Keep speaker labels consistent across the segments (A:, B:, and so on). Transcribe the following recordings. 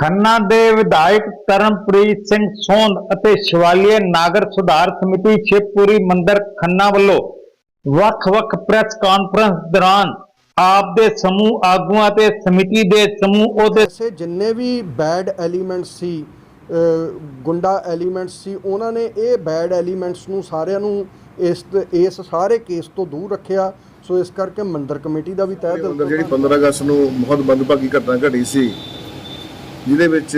A: ਖੰਨਾ ਦੇ ਵਿਧਾਇਕ ਤਰਨਪ੍ਰੀਤ ਸਿੰਘ ਸੋਂਦ ਅਤੇ ਸ਼ਿਵਾਲੀਆ ਨਾਗਰ ਸੁਧਾਰ ਸਮਿਤੀ ਸ਼ਿਵਪੁਰੀ ਮੰਦਿਰ ਖੰਨਾ ਵੱਲੋਂ ਵੱਖ-ਵੱਖ ਪ੍ਰੈਸ ਕਾਨਫਰੰਸ ਦੌਰਾਨ ਆਪ ਦੇ ਸਮੂਹ ਆਗੂਆਂ ਤੇ ਸਮਿਤੀ ਦੇ ਸਮੂਹ ਉਹਦੇ
B: ਐਸੇ ਜਿੰਨੇ ਵੀ ਬੈਡ ਐਲੀਮੈਂਟਸ ਸੀ ਗੁੰਡਾ ਐਲੀਮੈਂਟਸ ਸੀ ਉਹਨਾਂ ਨੇ ਇਹ ਬੈਡ ਐਲੀਮੈਂਟਸ ਨੂੰ ਸਾਰਿਆਂ ਨੂੰ ਇਸ ਇਸ ਸਾਰੇ ਕੇਸ ਤੋਂ ਦੂਰ ਰੱਖਿਆ। ਸੋ ਇਸ ਕਰਕੇ ਮੰਦਰ ਕਮੇਟੀ ਦਾ ਵੀ ਤਹਿ ਦਿਲ
C: ਜਿਹੜੀ 15 ਅਗਸਤ ਨੂੰ ਬਹੁਤ ਮੰਦਭਾਗੀ ਘਟਨਾ ਘਟੀ ਸੀ ਜਿਹਦੇ ਵਿੱਚ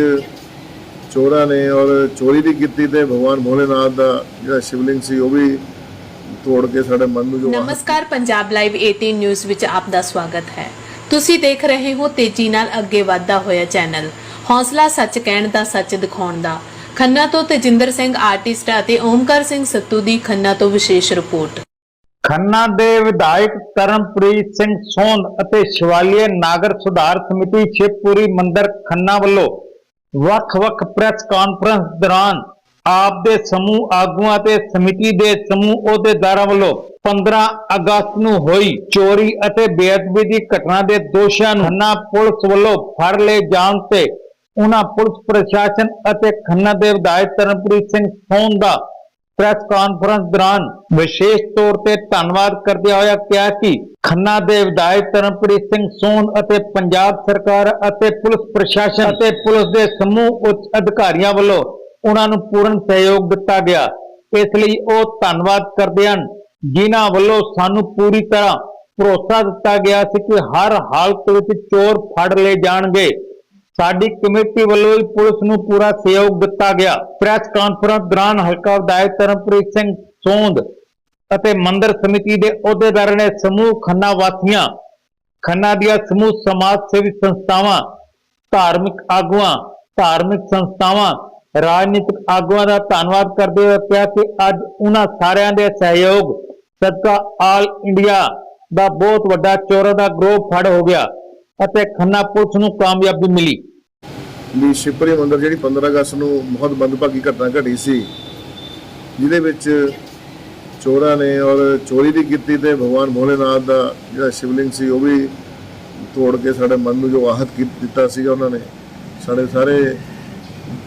C: ਚੋਰਾਂ ਨੇ ਔਰ ਚੋਰੀ ਵੀ ਕੀਤੀ ਤੇ ਭਗਵਾਨ ਭੋਲੇਨਾਥ ਦਾ ਜਿਹੜਾ ਸ਼ਿਵਲਿੰਗ ਸੀ ਉਹ ਵੀ ਤੋੜ ਕੇ ਸਾਡੇ ਮਨ ਨੂੰ ਜੋ
D: ਨਮਸਕਾਰ, ਪੰਜਾਬ ਲਾਈਵ 18 ਨਿਊਜ਼ ਵਿੱਚ ਆਪ ਦਾ ਸਵਾਗਤ ਹੈ। ਤੁਸੀਂ ਦੇਖ ਰਹੇ ਹੋ ਤੇਜ਼ੀ ਨਾਲ ਅੱਗੇ ਵਧਦਾ ਹੋਇਆ ਚੈਨਲ। ਹੌਸਲਾ ਸੱਚ ਕਹਿਣ ਦਾ, ਸੱਚ ਦਿਖਾਉਣ ਦਾ। ਖੰਨਾ ਤੋਂ ਤੇਜਿੰਦਰ ਸਿੰਘ ਆਰਟਿਸਟ ਅਤੇ ਓਮਕਾਰ ਸਿੰਘ ਸੱਤੂ ਦੀ ਖੰਨਾ ਤੋਂ ਵਿਸ਼ੇਸ਼ ਰਿਪੋਰਟ।
A: ਖੰਨਾ ਦੇ ਵਿਧਾਇਕ ਤਰਨਪ੍ਰੀਤ ਸਿੰਘ ਸੋਨ ਅਤੇ ਸ਼ਿਵਾਲੀਆ ਨਾਗਰ ਸੁਧਾਰ ਸਮਿਤੀ ਸ਼ਿਵਪੁਰੀ ਮੰਦਰ ਖੰਨਾ ਵੱਲੋਂ ਵੱਖ-ਵੱਖ ਪ੍ਰੈਸ ਕਾਨਫਰੰਸ ਦੌਰਾਨ ਆਪ ਦੇ ਸਮੂਹ ਆਗੂਆਂ ਤੇ ਸਮਿਤੀ ਦੇ ਸਮੂਹ ਅਹੁਦੇਦਾਰਾਂ ਵੱਲੋਂ 15 ਅਗਸਤ ਨੂੰ ਹੋਈ ਚੋਰੀ ਅਤੇ ਬੇਅਦਬੀ ਦੀ ਘਟਨਾ ਦੇ ਦੋਸ਼ੀਆਂ ਨੂੰ ਖੰਨਾ ਪੁਲਿਸ ਵੱਲੋਂ ਫੜ ਲਏ ਜਾਣ ਤੇ ਉਹਨਾਂ ਪੁਲਿਸ ਪ੍ਰਸ਼ਾਸਨ ਅਤੇ ਖੰਨਾ ਦੇ ਵਿਧਾਇਕ ਤਰਨਪ੍ਰੀਤ ਸਿੰਘ ਸੋਨ ਦਾ ਪ੍ਰੈਸ ਕਾਨਫਰੰਸ ਦੌਰਾਨ ਵਿਸ਼ੇਸ਼ ਤੌਰ ਤੇ ਧੰਨਵਾਦ ਕਰਦਿਆਂ ਹੋਇਆ ਕਿਹਾ ਕਿ ਖੰਨਾ ਦੇ ਵਿਧਾਇਕ ਤਰਨਪ੍ਰੀਤ ਸਿੰਘ ਸੋਨ ਅਤੇ ਪੰਜਾਬ ਸਰਕਾਰ ਅਤੇ ਪੁਲਿਸ ਪ੍ਰਸ਼ਾਸਨ ਅਤੇ ਪੁਲਿਸ ਦੇ ਸਮੂਹ ਉੱਚ ਅਧਿਕਾਰੀਆਂ ਵੱਲੋਂ ਉਹਨਾਂ ਨੂੰ ਪੂਰਨ ਸਹਿਯੋਗ ਦਿੱਤਾ ਗਿਆ। ਇਸ ਲਈ ਉਹ ਧੰਨਵਾਦ ਕਰਦੇ ਹਨ। ਜਿਨ੍ਹਾਂ ਵੱਲੋਂ ਸਾਨੂੰ ਪੂਰੀ ਤਰ੍ਹਾਂ ਭਰੋਸਾ ਦਿੱਤਾ ਗਿਆ ਸੀ ਕਿ ਹਰ ਹਾਲਤ ਵਿੱਚ ਚੋਰ ਫੜ ਲਏ ਜਾਣਗੇ। ਸਾਡੀ ਕਮੇਟੀ ਵੱਲੋਂ ਹੀ ਪੁਲਿਸ ਨੂੰ ਪੂਰਾ ਸਹਿਯੋਗ ਦਿੱਤਾ ਗਿਆ। ਪ੍ਰੈਸ ਕਾਨਫਰੰਸ ਦੌਰਾਨ ਹਲਕਾ ਵਿਧਾਇਕ ਤਰਨਪ੍ਰੀਤ ਸਿੰਘ ਸੋਂਦ ਅਤੇ ਮੰਦਿਰ ਸਮਿਤੀ ਦੇ ਅਹੁਦੇਦਾਰਾਂ ਨੇ ਸਮੂਹ ਖੰਨਾ ਵਾਸੀਆਂ, ਖੰਨਾ ਦੀਆਂ ਸਮੂਹ ਸਮਾਜ ਸੇਵੀ ਸੰਸਥਾਵਾਂ, ਧਾਰਮਿਕ ਆਗੂਆਂ, ਧਾਰਮਿਕ ਸੰਸਥਾਵਾਂ, ਰਾਜਨੀਤਿਕ ਆਗੂਆਂ ਦਾ ਧੰਨਵਾਦ ਕਰਦੇ ਹੋਏ ਕਿਹਾ ਕਿ ਅੱਜ ਉਹਨਾਂ ਸਾਰਿਆਂ ਦੇ ਸਹਿਯੋਗ ਸਦਕਾ ਆਲ ਇੰਡੀਆ ਦਾ ਬਹੁਤ ਵੱਡਾ ਚੋਰਾਂ ਦਾ ਗਰੋਹ ਫੜ ਹੋ ਗਿਆ ਅਤੇ ਖੰਨਾ ਪੁਲਿਸ ਨੂੰ ਕਾਮਯਾਬੀ ਮਿਲੀ।
C: ਵੀ ਸ਼ਿਵਪੁਰੀ ਮੰਦਰ ਜਿਹੜੀ 15 ਅਗਸਤ ਨੂੰ ਬਹੁਤ ਮੰਦਭਾਗੀ ਘਟਨਾ ਘਟੀ ਸੀ, ਜਿਹਦੇ ਵਿੱਚ ਚੋਰਾਂ ਨੇ ਔਰ ਚੋਰੀ ਵੀ ਕੀਤੀ ਤੇ ਭਗਵਾਨ ਭੋਲੇਨਾਥ ਦਾ ਜਿਹੜਾ ਸ਼ਿਵਲਿੰਗ ਸੀ ਉਹ ਵੀ ਤੋੜ ਕੇ ਸਾਡੇ ਮਨ ਨੂੰ ਜੋ ਆਹਤ ਕੀ ਦਿੱਤਾ ਸੀ ਉਹਨਾਂ ਨੇ, ਸਾਡੇ ਸਾਰੇ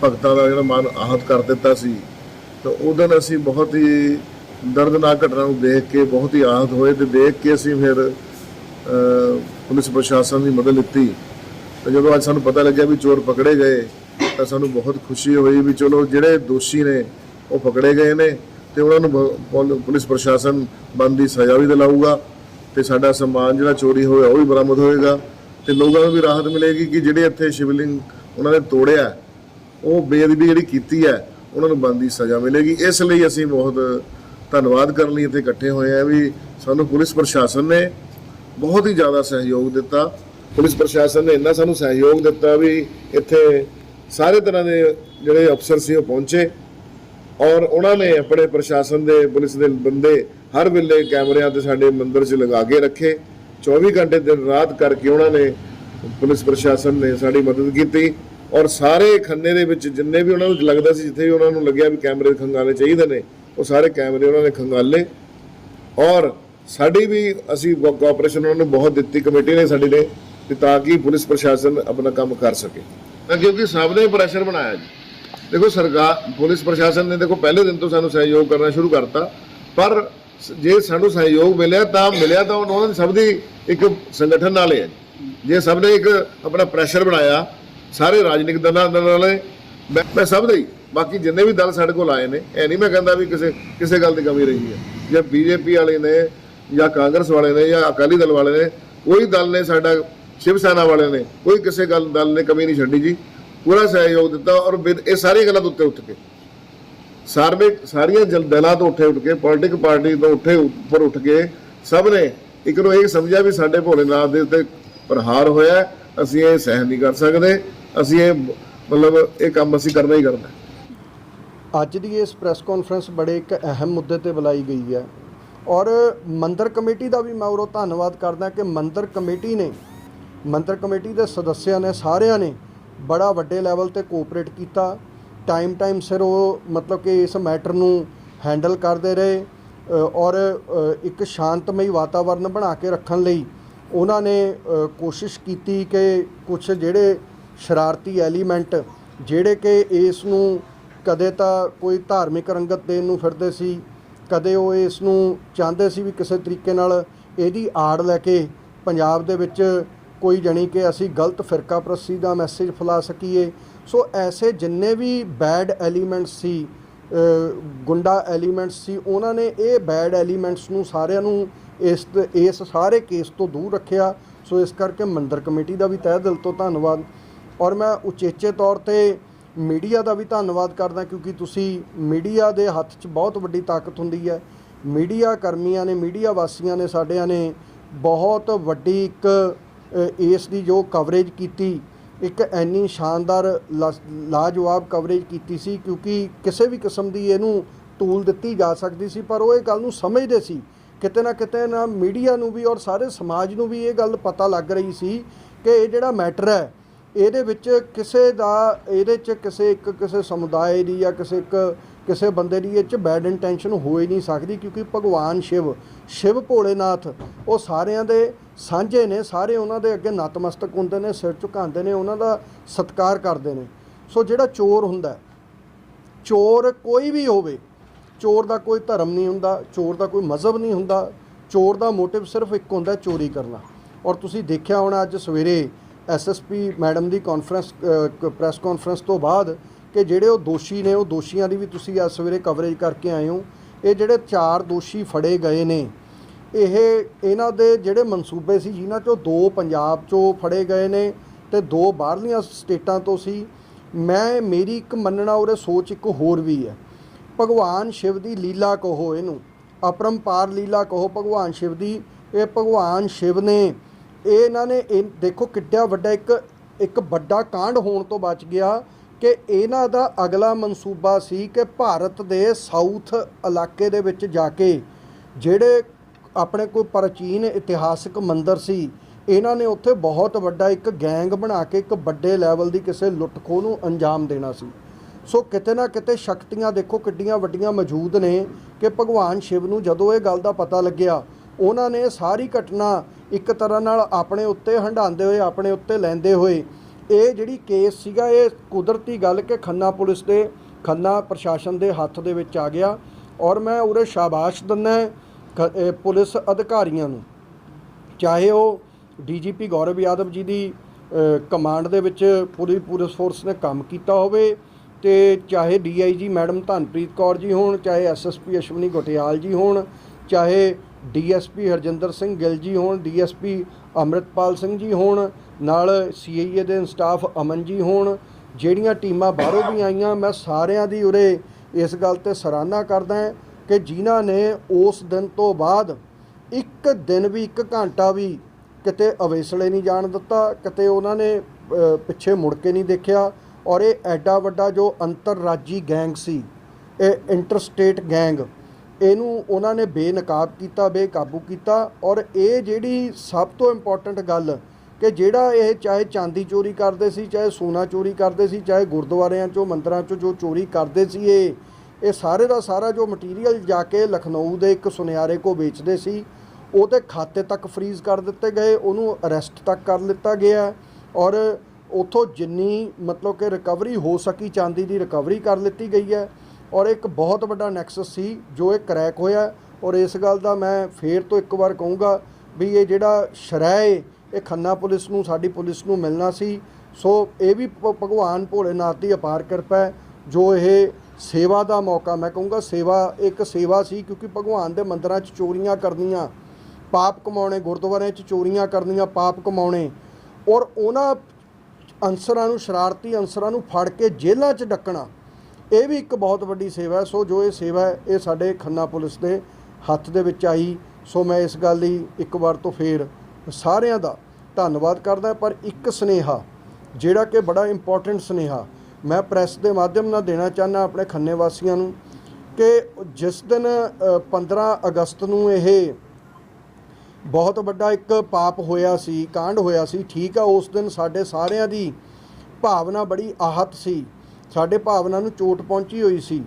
C: ਭਗਤਾਂ ਦਾ ਜਿਹੜਾ ਮਨ ਆਹਤ ਕਰ ਦਿੱਤਾ ਸੀ, ਤਾਂ ਉਹ ਦਿਨ ਅਸੀਂ ਬਹੁਤ ਹੀ ਦਰਦਨਾਕ ਘਟਨਾ ਨੂੰ ਦੇਖ ਕੇ ਬਹੁਤ ਹੀ ਆਹਤ ਹੋਏ ਤੇ ਦੇਖ ਕੇ ਅਸੀਂ ਫਿਰ ਪੁਲਿਸ ਪ੍ਰਸ਼ਾਸਨ ਦੀ ਮਦਦ ਲਿੱਤੀ। ਤੇ ਜਦੋਂ ਅੱਜ ਸਾਨੂੰ ਪਤਾ ਲੱਗਿਆ ਵੀ ਚੋਰ ਪਕੜੇ ਗਏ, ਤਾਂ ਸਾਨੂੰ ਬਹੁਤ ਖੁਸ਼ੀ ਹੋਈ ਵੀ ਚਲੋ ਜਿਹੜੇ ਦੋਸ਼ੀ ਨੇ, ਉਹ ਪਕੜੇ ਗਏ ਨੇ ਤੇ ਉਹਨਾਂ ਨੂੰ ਬ- ਪੁਲ- ਪੁਲਿਸ ਪ੍ਰਸ਼ਾਸਨ ਬੰਦੀ ਸਜ਼ਾ ਵੀ ਦਿਲਾਊਗਾ ਤੇ ਸਾਡਾ ਸਮਾਨ ਜਿਹੜਾ ਚੋਰੀ ਹੋਇਆ ਉਹ ਵੀ ਬਰਾਮਦ ਹੋਏਗਾ ਤੇ ਲੋਕਾਂ ਨੂੰ ਵੀ ਰਾਹਤ ਮਿਲੇਗੀ ਕਿ ਜਿਹੜੇ ਇੱਥੇ ਸ਼ਿਵਲਿੰਗ ਉਹਨਾਂ ਨੇ ਤੋੜਿਆ, ਉਹ ਬੇਅਦਬੀ ਜਿਹੜੀ ਕੀਤੀ ਹੈ, ਉਹਨਾਂ ਨੂੰ ਬੰਦੀ ਸਜ਼ਾ ਮਿਲੇਗੀ। ਇਸ ਲਈ ਅਸੀਂ ਬਹੁਤ ਧੰਨਵਾਦ ਕਰਨ ਲਈ ਇੱਥੇ ਇਕੱਠੇ ਹੋਏ ਆ ਵੀ ਸਾਨੂੰ ਪੁਲਿਸ ਪ੍ਰਸ਼ਾਸਨ ਨੇ ਬਹੁਤ ਹੀ ਜ਼ਿਆਦਾ ਸਹਿਯੋਗ ਦਿੱਤਾ ਪੁਲਿਸ ਪ੍ਰਸ਼ਾਸਨ ਨੇ ਇੰਨਾ ਸਾਨੂੰ ਸਹਿਯੋਗ ਦਿੱਤਾ ਵੀ ਇੱਥੇ ਸਾਰੇ ਤਰ੍ਹਾਂ ਦੇ ਜਿਹੜੇ ਅਫਸਰ ਸੀ ਉਹ ਪਹੁੰਚੇ। ਔਰ ਉਹਨਾਂ ਨੇ ਆਪਣੇ ਪ੍ਰਸ਼ਾਸਨ ਦੇ, ਪੁਲਿਸ ਦੇ ਬੰਦੇ ਹਰ ਵੇਲੇ ਕੈਮਰਿਆਂ ਤੇ ਸਾਡੇ ਮੰਦਿਰ 'ਚ ਲਗਾ ਕੇ ਰੱਖੇ। 24 ਘੰਟੇ ਦਿਨ ਰਾਤ ਕਰਕੇ ਉਹਨਾਂ ਨੇ ਪੁਲਿਸ ਪ੍ਰਸ਼ਾਸਨ ਨੇ ਸਾਡੀ ਮਦਦ ਕੀਤੀ। ਔਰ ਸਾਰੇ ਖੰਨੇ ਦੇ ਵਿੱਚ ਜਿੰਨੇ ਵੀ ਉਹਨਾਂ ਨੂੰ ਲੱਗਦਾ ਸੀ, ਜਿੱਥੇ ਵੀ ਉਹਨਾਂ ਨੂੰ ਲੱਗਿਆ ਵੀ ਕੈਮਰੇ ਖੰਗਾਲੇ ਚਾਹੀਦੇ ਨੇ, ਉਹ ਸਾਰੇ ਕੈਮਰੇ ਉਹਨਾਂ ਨੇ ਖੰਗਾਲੇ। ਔਰ ਸਾਡੀ ਵੀ ਅਸੀਂ ਕੋਆਪਰੇਸ਼ਨ ਉਹਨਾਂ ਨੂੰ ਬਹੁਤ ਦਿੱਤੀ, ਕਮੇਟੀ ਨੇ ਸਾਡੀ ਨੇ ਤੇ ਤਾਂ ਕਿ ਪੁਲਿਸ ਪ੍ਰਸ਼ਾਸਨ ਆਪਣਾ ਕੰਮ ਕਰ ਸਕੇ। ਤਾਂ ਕਿਉਂਕਿ ਸਭ ਨੇ ਪ੍ਰੈਸ਼ਰ ਬਣਾਇਆ ਜੀ। ਦੇਖੋ ਸਰਕਾਰ, ਪੁਲਿਸ ਪ੍ਰਸ਼ਾਸਨ ਨੇ ਦੇਖੋ ਪਹਿਲੇ ਦਿਨ ਤੋਂ ਸਾਨੂੰ ਸਹਿਯੋਗ ਕਰਨਾ ਸ਼ੁਰੂ ਕਰਤਾ। ਪਰ ਜੇ ਸਾਨੂੰ ਸਹਿਯੋਗ ਮਿਲਿਆ ਤਾਂ ਮਿਲਿਆ ਤਾਂ ਉਹਨਾਂ ਨੇ ਸਭ ਦੀ ਇੱਕ ਸੰਗਠਨ ਨਾਲ ਹੀ ਹੈ ਜੀ। ਜੇ ਸਭ ਨੇ ਇੱਕ ਆਪਣਾ ਪ੍ਰੈਸ਼ਰ ਬਣਾਇਆ, ਸਾਰੇ ਰਾਜਨੀਤਿਕ ਦਲਾਂ ਦਲਾਂ ਮੈਂ ਮੈਂ ਸਭ ਦੇ ਹੀ। ਬਾਕੀ ਜਿੰਨੇ ਵੀ ਦਲ ਸਾਡੇ ਕੋਲ ਆਏ ਨੇ, ਇਹ ਨਹੀਂ ਮੈਂ ਕਹਿੰਦਾ ਵੀ ਕਿਸੇ ਕਿਸੇ ਗੱਲ ਦੀ ਕਮੀ ਰਹੀ ਹੈ। ਜਾਂ ਬੀਜੇਪੀ ਵਾਲੇ ਨੇ, ਜਾਂ ਕਾਂਗਰਸ ਵਾਲੇ ਨੇ, ਜਾਂ ਅਕਾਲੀ ਦਲ ਵਾਲੇ ਨੇ, ਕੋਈ ਦਲ ਨੇ ਸਾਡਾ ਸ਼ਿਵ ਸੈਨਾ ਵਾਲਿਆਂ ਨੇ, ਕੋਈ ਕਿਸੇ ਗੱਲ ਦਲ ਨੇ ਕਮੀ ਨਹੀਂ ਛੱਡੀ ਜੀ। ਪੂਰਾ ਸਹਿਯੋਗ ਦਿੱਤਾ ਔਰ ਇਹ ਸਾਰੀਆਂ ਗੱਲਾਂ ਦੇ ਉੱਤੇ ਉੱਠ ਕੇ। ਸਾਰਵੇ ਸਾਰੀਆਂ ਦਲਾਂ ਤੋਂ ਉੱਠੇ ਉੱਠ ਕੇ, ਪੋਲਿਟਿਕ ਪਾਰਟੀ ਤੋਂ ਉੱਠੇ ਉੱਪਰ ਉੱਠ ਕੇ ਸਭ ਨੇ ਇੱਕ ਨੂੰ ਇਹ ਸਮਝਿਆ ਵੀ ਸਾਡੇ ਭੋਲੇਨਾਥ ਦੇ ਉੱਤੇ ਪ੍ਰਹਾਰ ਹੋਇਆ ਅਸੀਂ ਇਹ ਸਹਿਣ ਨਹੀਂ ਕਰ ਸਕਦੇ, ਅਸੀਂ ਇਹ ਮਤਲਬ ਇਹ ਕੰਮ ਅਸੀਂ ਕਰਨਾ ਹੀ ਕਰਨਾ
B: ਅੱਜ ਦੀ ਇਸ ਪ੍ਰੈਸ ਕਾਨਫਰੰਸ ਬੜੇ ਇੱਕ ਅਹਿਮ ਮੁੱਦੇ ਤੇ ਬੁਲਾਈ ਗਈ ਹੈ। ਔਰ ਮੰਦਰ ਕਮੇਟੀ ਦਾ ਵੀ ਮੈਂ ਉਰੋਂ ਧੰਨਵਾਦ ਕਰਦਾ ਕਿ ਮੰਦਰ ਕਮੇਟੀ ਨੇ ਮੰਤਰ ਕਮੇਟੀ ਦੇ ਸਦੱਸਿਆਂ ਨੇ ਸਾਰਿਆਂ ਨੇ ਬੜਾ ਵੱਡੇ ਲੈਵਲ ਤੇ ਕੋਆਪਰੇਟ ਕੀਤਾ। ਟਾਈਮ ਟਾਈਮ ਸਿਰ ਉਹ ਮਤਲਬ ਕਿ ਇਸ ਮੈਟਰ ਨੂੰ ਹੈਂਡਲ ਕਰਦੇ ਰਹੇ ਔਰ ਇੱਕ ਸ਼ਾਂਤਮਈ ਵਾਤਾਵਰਨ ਬਣਾ ਕੇ ਰੱਖਣ ਲਈ ਉਹਨਾਂ ਨੇ ਕੋਸ਼ਿਸ਼ ਕੀਤੀ ਕਿ ਕੁਝ ਜਿਹੜੇ ਸ਼ਰਾਰਤੀ ਐਲੀਮੈਂਟ ਜਿਹੜੇ ਕਿ ਇਸ ਨੂੰ ਕਦੇ ਤਾਂ ਕੋਈ ਧਾਰਮਿਕ ਰੰਗਤ ਦੇਣ ਨੂੰ ਫਿਰਦੇ ਸੀ, ਕਦੇ ਉਹ ਇਸ ਨੂੰ ਚਾਹੁੰਦੇ ਸੀ ਵੀ ਕਿਸੇ ਤਰੀਕੇ ਨਾਲ ਇਹਦੀ ਆੜ ਲੈ ਕੇ ਪੰਜਾਬ ਦੇ ਵਿੱਚ ਕੋਈ ਜਾਣੀ ਕਿ ਅਸੀਂ ਗਲਤ ਫਿਰਕਾ ਪ੍ਰਸਤੀ ਦਾ ਮੈਸੇਜ ਫੈਲਾ ਸਕੀਏ। ਸੋ ਐਸੇ ਜਿੰਨੇ ਵੀ ਬੈਡ ਐਲੀਮੈਂਟਸ ਸੀ ਗੁੰਡਾ ਐਲੀਮੈਂਟਸ ਸੀ, ਉਹਨਾਂ ਨੇ ਇਹ ਬੈਡ ਐਲੀਮੈਂਟਸ ਨੂੰ ਸਾਰਿਆਂ ਨੂੰ ਇਸ ਇਸ ਸਾਰੇ ਕੇਸ ਤੋਂ ਦੂਰ ਰੱਖਿਆ। ਸੋ ਇਸ ਕਰਕੇ ਮੰਦਰ ਕਮੇਟੀ ਦਾ ਵੀ ਤਹਿ ਦਿਲ ਤੋਂ ਧੰਨਵਾਦ। ਔਰ ਮੈਂ ਉਚੇਚੇ ਤੌਰ ਤੇ ਮੀਡੀਆ ਦਾ ਵੀ ਧੰਨਵਾਦ ਕਰਦਾ ਕਿਉਂਕਿ ਤੁਸੀਂ ਮੀਡੀਆ ਦੇ ਹੱਥ 'ਚ ਬਹੁਤ ਵੱਡੀ ਤਾਕਤ ਹੁੰਦੀ ਹੈ। ਮੀਡੀਆ ਕਰਮੀਆਂ ਨੇ, ਮੀਡੀਆ ਵਾਸੀਆਂ ਨੇ ਸਾਡਿਆਂ ਨੇ ਬਹੁਤ ਵੱਡੀ ਇੱਕ ਇਸ ਦੀ ਜੋ ਕਵਰੇਜ ਕੀਤੀ, ਇੱਕ ਐਨੀ ਸ਼ਾਨਦਾਰ ਲਾ- ਲਾਜਵਾਬ ਕਵਰੇਜ ਕੀਤੀ ਸੀ, ਕਿਉਂਕਿ ਕਿਸੇ ਵੀ ਕਿਸਮ ਦੀ ਇਹਨੂੰ ਤੂਲ ਦਿੱਤੀ ਜਾ ਸਕਦੀ ਸੀ, ਪਰ ਉਹ ਇਹ ਗੱਲ ਨੂੰ ਸਮਝਦੇ ਸੀ। ਕਿਤੇ ਨਾ ਕਿਤੇ ਨਾ ਮੀਡੀਆ ਨੂੰ ਵੀ ਔਰ ਸਾਰੇ ਸਮਾਜ ਨੂੰ ਵੀ ਇਹ ਗੱਲ ਪਤਾ ਲੱਗ ਰਹੀ ਸੀ ਕਿ ਇਹ ਜਿਹੜਾ ਮੈਟਰ ਹੈ, ਇਹਦੇ ਵਿੱਚ ਕਿਸੇ ਦਾ, ਇਹਦੇ 'ਚ ਕਿਸੇ ਇੱਕ ਕਿਸੇ ਸਮੁਦਾਇ ਦੀ ਜਾਂ ਕਿਸੇ ਇੱਕ ਕਿਸੇ ਬੰਦੇ ਦੀ ਇਹ 'ਚ ਬੈਡ ਇੰਟੈਂਸ਼ਨ ਹੋ ਹੀ ਨਹੀਂ ਸਕਦੀ, ਕਿਉਂਕਿ ਭਗਵਾਨ ਸ਼ਿਵ ਸ਼ਿਵ ਭੋਲੇਨਾਥ, ਉਹ ਸਾਰਿਆਂ ਦੇ ਸਾਂਝੇ ਨੇ, ਸਾਰੇ ਉਹਨਾਂ ਦੇ ਅੱਗੇ ਨਤਮਸਤਕ ਹੁੰਦੇ ਨੇ, ਸਿਰ ਝੁਕਾਉਂਦੇ ਨੇ, ਉਹਨਾਂ ਦਾ ਸਤਿਕਾਰ ਕਰਦੇ ਨੇ। ਸੋ ਜਿਹੜਾ ਚੋਰ ਹੁੰਦਾ ਚੋਰ ਕੋਈ ਵੀ ਹੋਵੇ, ਚੋਰ ਦਾ ਕੋਈ ਧਰਮ ਨਹੀਂ ਹੁੰਦਾ, ਚੋਰ ਦਾ ਕੋਈ ਮਜ਼ਹਬ ਨਹੀਂ ਹੁੰਦਾ, ਚੋਰ ਦਾ ਮੋਟਿਵ ਸਿਰਫ ਇੱਕ ਹੁੰਦਾ ਚੋਰੀ ਕਰਨਾ। ਔਰ ਤੁਸੀਂ ਦੇਖਿਆ ਹੋਣਾ ਅੱਜ ਸਵੇਰੇ ਐਸਐਸਪੀ ਮੈਡਮ ਦੀ ਕਾਨਫਰੰਸ ਪ੍ਰੈਸ ਕਾਨਫਰੰਸ ਤੋਂ ਬਾਅਦ ਕਿ ਜਿਹੜੇ ਉਹ ਦੋਸ਼ੀ ਨੇ, ਉਹ ਦੋਸ਼ੀਆਂ ਦੀ ਵੀ ਤੁਸੀਂ ਅੱਜ ਸਵੇਰੇ ਕਵਰੇਜ ਕਰਕੇ ਆਏ ਹੋ, ਇਹ ਜਿਹੜੇ ਚਾਰ ਦੋਸ਼ੀ ਫੜੇ ਗਏ ਨੇ ਇਹ ਇਹਨਾਂ ਦੇ ਜਿਹੜੇ ਮਨਸੂਬੇ ਸੀ ਜਿਨ੍ਹਾਂ ਚੋਂ ਦੋ ਪੰਜਾਬ ਚੋਂ ਫੜੇ ਗਏ ਨੇ ਤੇ ਦੋ ਬਾਹਰਲੀਆਂ ਸਟੇਟਾਂ ਤੋਂ ਸੀ, ਮੈਂ, ਮੇਰੀ ਇੱਕ ਮੰਨਣਾ ਉਰੇ ਸੋਚ ਇੱਕ ਹੋਰ ਵੀ ਹੈ। ਭਗਵਾਨ ਸ਼ਿਵ ਦੀ ਲੀਲਾ ਕਹੋ ਇਹਨੂੰ, ਅਪਰੰਪਾਰ ਲੀਲਾ ਕਹੋ ਭਗਵਾਨ ਸ਼ਿਵ ਦੀ, ਇਹ ਭਗਵਾਨ ਸ਼ਿਵ ਨੇ, ਇਹ ਇਹਨਾਂ ਨੇ ਇਹ ਦੇਖੋ ਕਿੱਡਾ ਵੱਡਾ ਇੱਕ ਇੱਕ ਵੱਡਾ ਕਾਂਡ ਹੋਣ ਤੋਂ ਬਚ ਗਿਆ ਕਿ ਇਹਨਾਂ ਦਾ ਅਗਲਾ ਮਨਸੂਬਾ ਸੀ ਕਿ ਭਾਰਤ ਦੇ ਸਾਊਥ ਇਲਾਕੇ ਦੇ ਵਿੱਚ ਜਾ ਕੇ ਜਿਹੜੇ ਆਪਣੇ ਕੋਈ ਪ੍ਰਾਚੀਨ ਇਤਿਹਾਸਕ ਮੰਦਰ ਸੀ। ਇਹਨਾਂ ਨੇ ਉੱਥੇ ਬਹੁਤ ਵੱਡਾ ਇੱਕ ਗੈਂਗ ਬਣਾ ਕੇ ਇੱਕ ਵੱਡੇ ਲੈਵਲ ਦੀ ਕਿਸੇ ਲੁੱਟਖੋ ਨੂੰ ਅੰਜਾਮ ਦੇਣਾ ਸੀ। ਸੋ ਕਿਤੇ ਨਾ ਕਿਤੇ ਸ਼ਕਤੀਆਂ ਦੇਖੋ ਕਿੱਡੀਆਂ ਵੱਡੀਆਂ ਮੌਜੂਦ ਨੇ ਕਿ ਭਗਵਾਨ ਸ਼ਿਵ ਨੂੰ ਜਦੋਂ ਇਹ ਗੱਲ ਦਾ ਪਤਾ ਲੱਗਿਆ, ਉਹਨਾਂ ਨੇ ਸਾਰੀ ਘਟਨਾ ਇੱਕ ਤਰ੍ਹਾਂ ਨਾਲ ਆਪਣੇ ਉੱਤੇ ਹੰਡਾਉਂਦੇ ਹੋਏ, ਆਪਣੇ ਉੱਤੇ ਲੈਂਦੇ ਹੋਏ, ਇਹ ਜਿਹੜੀ ਕੇਸ ਸੀਗਾ, ਇਹ ਕੁਦਰਤੀ ਗੱਲ ਕਿ ਖੰਨਾ ਪੁਲਿਸ ਦੇ, ਖੰਨਾ ਪ੍ਰਸ਼ਾਸਨ ਦੇ ਹੱਥ ਦੇ ਵਿੱਚ ਆ ਗਿਆ। ਔਰ ਮੈਂ ਉਰੇ ਸ਼ਾਬਾਸ਼ ਦਿੰਦਾ ਪੁਲਿਸ ਅਧਿਕਾਰੀਆਂ ਨੂੰ। ਚਾਹੇ ਉਹ ਡੀਜੀਪੀ ਗੌਰਵ ਯਾਦਵ ਜੀ ਦੀ ਕਮਾਂਡ ਦੇ ਵਿੱਚ ਪੂਰੀ ਪੁਲਿਸ ਫੋਰਸ ਨੇ ਕੰਮ ਕੀਤਾ ਹੋਵੇ ਤੇ ਚਾਹੇ ਡੀਆਈਜੀ ਮੈਡਮ ਧਨਪ੍ਰੀਤ ਕੌਰ ਜੀ ਹੋਣ, ਚਾਹੇ ਐਸਐਸਪੀ ਅਸ਼ਵਨੀ ਗੋਟਿਆਲ ਜੀ ਹੋਣ, ਚਾਹੇ ਡੀਐਸਪੀ ਹਰਜਿੰਦਰ ਸਿੰਘ ਗਿੱਲ ਜੀ ਹੋਣ ਡੀਐਸਪੀ ਅੰਮ੍ਰਿਤਪਾਲ ਸਿੰਘ ਜੀ ਹੋਣ, ਨਾਲ ਸੀਆਈਏ ਦੇ ਸਟਾਫ ਅਮਨ ਜੀ ਹੋਣ, ਜਿਹੜੀਆਂ ਟੀਮਾਂ ਬਾਹਰੋਂ ਵੀ ਆਈਆਂ, ਮੈਂ ਸਾਰਿਆਂ ਦੀ ਉਰੇ ਇਸ ਗੱਲ ਤੇ ਸਰਾਹਨਾ ਕਰਦਾ ਹਾਂ ਕਿ ਜਿਨ੍ਹਾਂ ਨੇ ਉਸ ਦਿਨ ਤੋਂ ਬਾਅਦ ਇੱਕ ਦਿਨ ਵੀ, ਇੱਕ ਘੰਟਾ ਵੀ ਕਿਤੇ ਅਵੇਸਲੇ ਨਹੀਂ ਜਾਣ ਦਿੱਤਾ, ਕਿਤੇ ਉਹਨਾਂ ਨੇ ਪਿੱਛੇ ਮੁੜ ਕੇ ਨਹੀਂ ਦੇਖਿਆ। ਔਰ ਇਹ ਐਡਾ ਵੱਡਾ ਜੋ ਅੰਤਰਰਾਜੀ ਗੈਂਗ ਸੀ, ਇਹ ਇੰਟਰਸਟੇਟ ਗੈਂਗ, ਇਹਨੂੰ ਉਹਨਾਂ ਨੇ ਬੇਨਕਾਬ ਕੀਤਾ, ਬੇਕਾਬੂ ਕੀਤਾ। ਔਰ ਇਹ ਜਿਹੜੀ ਸਭ ਤੋਂ ਇੰਪੋਰਟੈਂਟ ਗੱਲ ਕਿ ਜਿਹੜਾ ਇਹ ਚਾਹੇ ਚਾਂਦੀ ਚੋਰੀ ਕਰਦੇ ਸੀ, ਚਾਹੇ ਸੋਨਾ ਚੋਰੀ ਕਰਦੇ ਸੀ, ਚਾਹੇ ਗੁਰਦੁਆਰਿਆਂ ਚੋਂ, ਮੰਦਰਾਂ ਚੋਂ ਜੋ ਚੋਰੀ ਕਰਦੇ ਸੀ ਇਹ ਇਹ ਸਾਰੇ ਦਾ ਸਾਰਾ ਜੋ ਮਟੀਰੀਅਲ ਜਾ ਕੇ ਲਖਨਊ ਦੇ ਇੱਕ ਸੁਨਿਆਰੇ ਕੋ ਵੇਚਦੇ ਸੀ, ਉਹਦੇ ਖਾਤੇ ਤੱਕ ਫਰੀਜ਼ ਕਰ ਦਿੱਤੇ ਗਏ, ਉਹਨੂੰ ਅਰੈਸਟ ਤੱਕ ਕਰ ਲਿੱਤਾ ਗਿਆ ਔਰ ਉਥੋਂ ਜਿੰਨੀ ਮਤਲਬ ਕਿ ਰਿਕਵਰੀ ਹੋ ਸਕੀ, ਚਾਂਦੀ ਦੀ ਰਿਕਵਰੀ ਕਰ ਲਿੱਤੀ ਗਈ ਹੈ ਔਰ ਇੱਕ ਬਹੁਤ ਵੱਡਾ ਨੈਕਸਸ ਸੀ ਜੋ ਇਹ ਕਰੈਕ ਹੋਇਆ ਔਰ ਇਸ ਗੱਲ ਦਾ ਮੈਂ ਫੇਰ ਤੋਂ ਇੱਕ ਵਾਰ ਕਹੂੰਗਾ ਵੀ ਇਹ ਜਿਹੜਾ ਸ਼ਰੈ ਇਹ ਖੰਨਾ ਪੁਲਿਸ ਨੂੰ, ਸਾਡੀ ਪੁਲਿਸ ਨੂੰ ਮਿਲਣਾ ਸੀ। ਸੋ ਇਹ ਵੀ ਭਗਵਾਨ ਭੋਲੇਨਾਥ ਦੀ ਅਪਾਰ ਕਿਰਪਾ ਹੈ ਜੋ ਇਹ ਸੇਵਾ ਦਾ ਮੌਕਾ, ਮੈਂ ਕਹੂੰਗਾ ਸੇਵਾ, ਇੱਕ ਸੇਵਾ ਸੀ ਕਿਉਂਕਿ ਭਗਵਾਨ ਦੇ ਮੰਦਰਾਂ 'ਚ ਚੋਰੀਆਂ ਕਰਨੀਆਂ, ਪਾਪ ਕਮਾਉਣੇ, ਗੁਰਦੁਆਰਿਆਂ 'ਚ ਚੋਰੀਆਂ ਕਰਨੀਆਂ, ਪਾਪ ਕਮਾਉਣੇ, ਔਰ ਉਹਨਾਂ ਅਨਸਰਾਂ ਨੂੰ, ਸ਼ਰਾਰਤੀ ਅਨਸਰਾਂ ਨੂੰ ਫੜ ਕੇ ਜੇਲ੍ਹਾਂ 'ਚ ਡੱਕਣਾ, ਇਹ ਵੀ ਇੱਕ ਬਹੁਤ ਵੱਡੀ ਸੇਵਾ ਹੈ। ਸੋ ਜੋ ਇਹ ਸੇਵਾ ਹੈ, ਇਹ ਸਾਡੇ ਖੰਨਾ ਪੁਲਿਸ ਦੇ ਹੱਥ ਦੇ ਵਿੱਚ ਆਈ। ਸੋ ਮੈਂ ਇਸ ਗੱਲ ਲਈ ਇੱਕ ਵਾਰ ਤੋਂ ਫੇਰ ਸਾਰਿਆਂ ਦਾ ਧੰਨਵਾਦ ਕਰਦਾ, ਪਰ ਇੱਕ ਸਨੇਹਾ, ਜਿਹੜਾ ਕਿ ਬੜਾ ਇੰਪੋਰਟੈਂਟ ਸਨੇਹਾ ਮੈਂ ਪ੍ਰੈਸ ਦੇ ਮਾਧਿਅਮ ਨਾਲ ਦੇਣਾ ਚਾਹੁੰਦਾ ਆਪਣੇ ਖੰਨੇ ਵਾਸੀਆਂ ਨੂੰ ਕਿ ਜਿਸ ਦਿਨ ਅ, 15 ਅਗਸਤ ਨੂੰ ਇਹ ਬਹੁਤ ਵੱਡਾ ਇੱਕ ਪਾਪ ਹੋਇਆ ਸੀ ਕਾਂਡ ਹੋਇਆ ਸੀ ਠੀਕ ਆ ਉਸ ਦਿਨ ਸਾਡੇ ਸਾਰਿਆਂ ਦੀ ਭਾਵਨਾ ਬੜੀ ਆਹਤ ਸੀ ਸਾਡੇ ਭਾਵਨਾ ਨੂੰ ਚੋਟ ਪਹੁੰਚੀ ਹੋਈ ਸੀ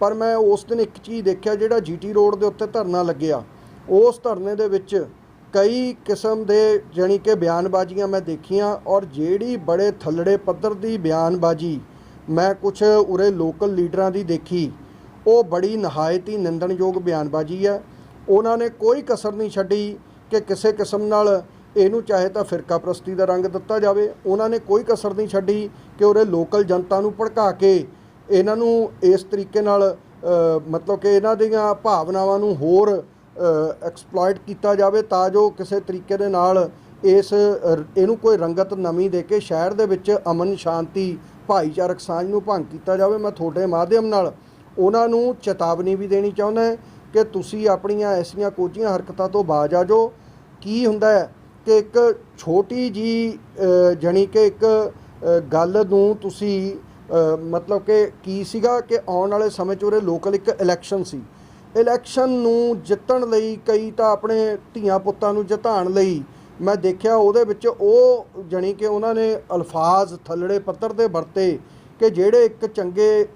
B: ਪਰ ਮੈਂ ਉਸ ਦਿਨ ਇੱਕ ਚੀਜ਼ ਦੇਖਿਆ ਜਿਹੜਾ ਜੀਟੀ ਰੋਡ ਦੇ ਉੱਤੇ ਧਰਨਾ ਲੱਗਿਆ ਉਸ ਧਰਨੇ ਦੇ ਵਿੱਚ ਕਈ ਕਿਸਮ ਦੇ ਜਾਣੀ ਕਿ ਬਿਆਨਬਾਜ਼ੀਆਂ ਮੈਂ ਦੇਖੀਆਂ ਔਰ ਜਿਹੜੀ ਬੜੇ ਥੱਲੜੇ ਪੱਧਰ ਦੀ ਬਿਆਨਬਾਜ਼ੀ ਮੈਂ ਕੁਝ ਉਰੇ ਲੋਕਲ ਲੀਡਰਾਂ ਦੀ ਦੇਖੀ। ਉਹ ਬੜੀ ਨਹਾਇਤ ਹੀ ਨਿੰਦਣਯੋਗ ਬਿਆਨਬਾਜ਼ੀ ਹੈ। ਉਹਨਾਂ ਨੇ ਕੋਈ ਕਸਰ ਨਹੀਂ ਛੱਡੀ ਕਿ ਕਿਸੇ ਕਿਸਮ ਨਾਲ ਇਹਨੂੰ ਚਾਹੇ ਤਾਂ ਫਿਰਕਾ ਪ੍ਰਸਤੀ ਦਾ ਰੰਗ ਦਿੱਤਾ ਜਾਵੇ। ਉਹਨਾਂ ਨੇ ਕੋਈ ਕਸਰ ਨਹੀਂ ਛੱਡੀ ਕਿ ਉਰੇ ਲੋਕਲ ਜਨਤਾ ਨੂੰ ਭੜਕਾ ਕੇ ਇਹਨਾਂ ਨੂੰ ਇਸ ਤਰੀਕੇ ਨਾਲ ਮਤਲਬ ਕਿ ਇਹਨਾਂ ਦੀਆਂ ਭਾਵਨਾਵਾਂ ਨੂੰ ਹੋਰ ਐਕਸਪਲੋਇਟ ਕੀਤਾ ਜਾਵੇ ਤਾਂ ਜੋ ਕਿਸੇ ਤਰੀਕੇ ਦੇ ਨਾਲ ਇਸ ਇਹਨੂੰ ਕੋਈ ਰੰਗਤ ਨਵੀਂ ਦੇ ਕੇ ਸ਼ਹਿਰ ਦੇ ਵਿੱਚ ਅਮਨ ਸ਼ਾਂਤੀ ਭਾਈਚਾਰਕ ਸਾਂਝ ਨੂੰ ਭੰਗ ਕੀਤਾ ਜਾਵੇ, ਮੈਂ ਤੁਹਾਡੇ ਮਾਧਿਅਮ ਨਾਲ ਉਹਨਾਂ ਨੂੰ ਚੇਤਾਵਨੀ ਵੀ ਦੇਣੀ ਚਾਹੁੰਦਾ ਹਾਂ ਕਿ ਤੁਸੀਂ ਆਪਣੀਆਂ ਐਸੀਆਂ ਕੋਝੀਆਂ ਹਰਕਤਾਂ ਤੋਂ ਬਾਜ ਆ ਜਾਓ। ਕੀ ਹੁੰਦਾ ਹੈ ਕਿ ਇੱਕ ਛੋਟੀ ਜੀ ਜਣੀ ਕਿ ਇੱਕ ਗੱਲ ਨੂੰ ਤੁਸੀਂ ਮਤਲਬ ਕਿ ਕੀ ਸੀਗਾ ਕਿ ਆਉਣ ਵਾਲੇ ਸਮੇਂ 'ਚ ਉਰੇ ਲੋਕਲ ਇੱਕ ਇਲੈਕਸ਼ਨ ਸੀ। ਇਲੈਕਸ਼ਨ ਨੂੰ ਜਿੱਤਣ ਲਈ ਕਈ ਤਾਂ ਆਪਣੇ ਧੀਆਂ ਪੁੱਤਾਂ ਨੂੰ ਜਿਤਾਉਣ ਲਈ ਮੈਂ ਦੇਖਿਆ ਉਹਦੇ ਵਿੱਚ ਉਹ ਜਣੀ ਕਿ ਉਹਨਾਂ ਨੇ ਅਲਫਾਜ਼ ਥੱਲੜੇ ਪੱਤਰ 'ਤੇ ਵਰਤੇ ਕਿ ਜਿਹੜੇ ਇੱਕ ਚੰਗੇ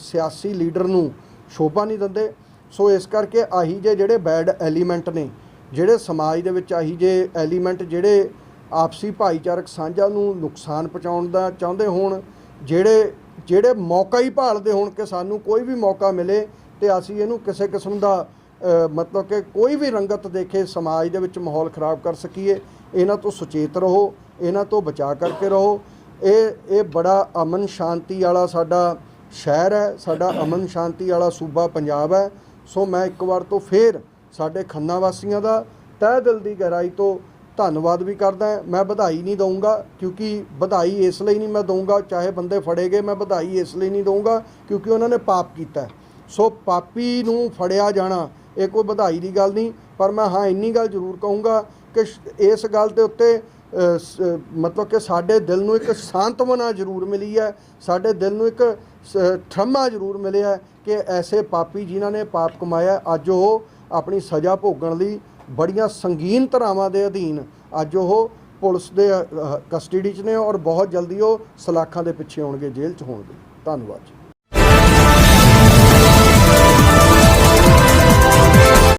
B: ਸਿਆਸੀ ਲੀਡਰ ਨੂੰ ਸ਼ੋਭਾ ਨਹੀਂ ਦਿੰਦੇ। ਸੋ ਇਸ ਕਰਕੇ ਆਹੀ ਜੇ ਜਿਹੜੇ ਬੈਡ ਐਲੀਮੈਂਟ ਨੇ, ਜਿਹੜੇ ਸਮਾਜ ਦੇ ਵਿੱਚ ਆਹੀ ਜੇ ਐਲੀਮੈਂਟ ਜਿਹੜੇ ਆਪਸੀ ਭਾਈਚਾਰਕ ਸਾਂਝਾ ਨੂੰ ਨੁਕਸਾਨ ਪਹੁੰਚਾਉਣ ਦਾ ਚਾਹੁੰਦੇ ਹੋਣ, ਜਿਹੜੇ ਜਿਹੜੇ ਮੌਕਾ ਹੀ ਭਾਲਦੇ ਹੋਣ ਕਿ ਸਾਨੂੰ ਕੋਈ ਵੀ ਮੌਕਾ ਮਿਲੇ ਤੇ ਅਸੀਂ ਇਹਨੂੰ ਕਿਸੇ ਕਿਸਮ ਦਾ ਮਤਲਬ ਕਿ ਕੋਈ ਵੀ ਰੰਗਤ ਦੇਖੇ, ਸਮਾਜ ਦੇ ਵਿੱਚ ਮਾਹੌਲ ਖਰਾਬ ਕਰ ਸਕੀਏ, ਇਹਨਾਂ ਤੋਂ ਸੁਚੇਤ ਰਹੋ, ਇਹਨਾਂ ਤੋਂ ਬਚਾ ਕਰਕੇ ਰਹੋ। ਇਹ ਇਹ ਬੜਾ ਅਮਨ ਸ਼ਾਂਤੀ ਵਾਲਾ ਸਾਡਾ ਸ਼ਹਿਰ ਹੈ, ਸਾਡਾ ਅਮਨ ਸ਼ਾਂਤੀ ਵਾਲਾ ਸੂਬਾ ਪੰਜਾਬ ਹੈ। ਸੋ ਮੈਂ ਇੱਕ ਵਾਰ ਤੋਂ ਫੇਰ ਸਾਡੇ ਖੰਨਾ ਵਾਸੀਆਂ ਦਾ ਤਹਿ ਦਿਲ ਦੀ ਗਹਿਰਾਈ ਤੋਂ ਧੰਨਵਾਦ ਵੀ ਕਰਦਾ ਮੈਂ ਵਧਾਈ ਨਹੀਂ ਦਊਂਗਾ, ਕਿਉਂਕਿ ਵਧਾਈ ਇਸ ਲਈ ਨਹੀਂ ਮੈਂ ਦਊਂਗਾ, ਚਾਹੇ ਬੰਦੇ ਫੜੇ ਗਏ, ਮੈਂ ਵਧਾਈ ਇਸ ਲਈ ਨਹੀਂ ਦਊਂਗਾ, ਕਿਉਂਕਿ ਉਹਨਾਂ ਨੇ ਪਾਪ ਕੀਤਾ ਸੋ ਪਾਪੀ ਨੂੰ ਫੜਿਆ ਜਾਣਾ ਇਹ ਕੋਈ ਵਧਾਈ ਦੀ ਗੱਲ ਨਹੀਂ, ਪਰ ਮੈਂ ਹਾਂ ਇੰਨੀ ਗੱਲ ਜ਼ਰੂਰ ਕਹੂੰਗਾ ਕਿ ਸ਼- ਇਸ ਗੱਲ ਦੇ ਉੱਤੇ ਮਤਲਬ ਕਿ ਸਾਡੇ ਦਿਲ ਨੂੰ ਇੱਕ ਸਾਂਤਵਨਾ ਜ਼ਰੂਰ ਮਿਲੀ ਹੈ, ਸਾਡੇ ਦਿਲ ਨੂੰ ਇੱਕ ਸ- ਠਰਮਾ ਜ਼ਰੂਰ ਮਿਲਿਆ ਕਿ ਐਸੇ ਪਾਪੀ ਜਿਨ੍ਹਾਂ ਨੇ ਪਾਪ ਕਮਾਇਆ, ਅੱਜ ਉਹ ਆਪਣੀ ਸਜ਼ਾ ਭੋਗਣ ਲਈ ਬੜੀਆਂ ਸੰਗੀਨ ਧਾਰਾਵਾਂ ਦੇ ਅਧੀਨ, ਅੱਜ ਉਹ ਪੁਲਿਸ ਦੇ ਕਸਟਡੀ 'ਚ ਨੇ ਔਰ ਬਹੁਤ ਜਲਦੀ ਉਹ ਸਲਾਖਾਂ ਦੇ ਪਿੱਛੇ ਹੋਣਗੇ ਜੇਲ੍ਹ 'ਚ ਹੋਣਗੇ। ਧੰਨਵਾਦ ਜੀ।